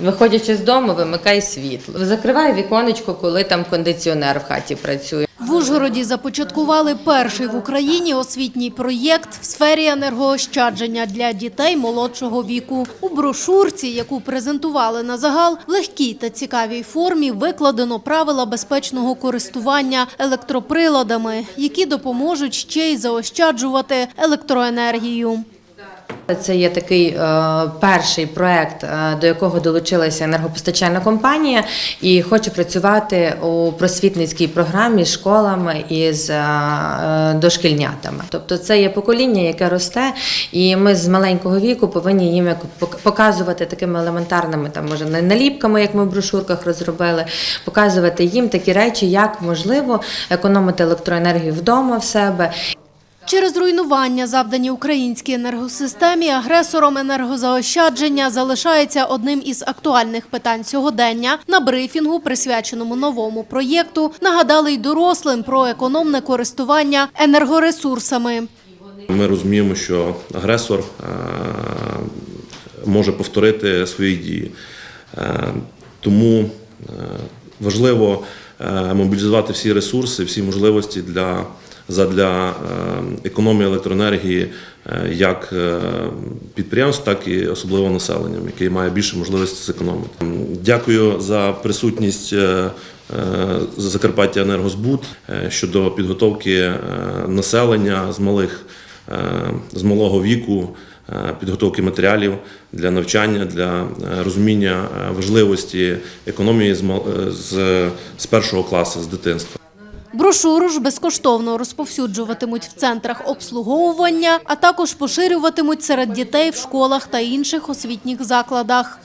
Виходячи з дому, вимикай світло. Закривай віконечко, коли там кондиціонер в хаті працює. В Ужгороді започаткували перший в Україні освітній проєкт в сфері енергоощадження для дітей молодшого віку. У брошурці, яку презентували на загал, в легкій та цікавій формі викладено правила безпечного користування електроприладами, які допоможуть ще й заощаджувати електроенергію. Це є такий е, перший проект, е, до якого долучилася енергопостачальна компанія і хоче працювати у просвітницькій програмі з школами і з е, дошкільнятами. Тобто це є покоління, яке росте, і ми з маленького віку повинні їм показувати такими елементарними, там може наліпками, як ми в брошурках розробили, показувати їм такі речі, як можливо економити електроенергію вдома в себе Через руйнування, завдані українській енергосистемі, агресором енергозаощадження залишається одним із актуальних питань сьогодення. На брифінгу, присвяченому новому проєкту, нагадали й дорослим про економне користування енергоресурсами. Ми розуміємо, що агресор е, може повторити свої дії. Е, Тому е, важливо мобілізувати всі ресурси, всі можливості для, задля е, економії електроенергії е, як е, підприємств, так і особливо населенням, яке має більше можливості зекономити. Дякую за присутність. Закарпаття енергозбут щодо підготовки населення з малих з малого віку, підготовки матеріалів для навчання, для розуміння важливості економії з, з першого класу, з дитинства. Брошуру ж безкоштовно розповсюджуватимуть в центрах обслуговування, а також поширюватимуть серед дітей в школах та інших освітніх закладах.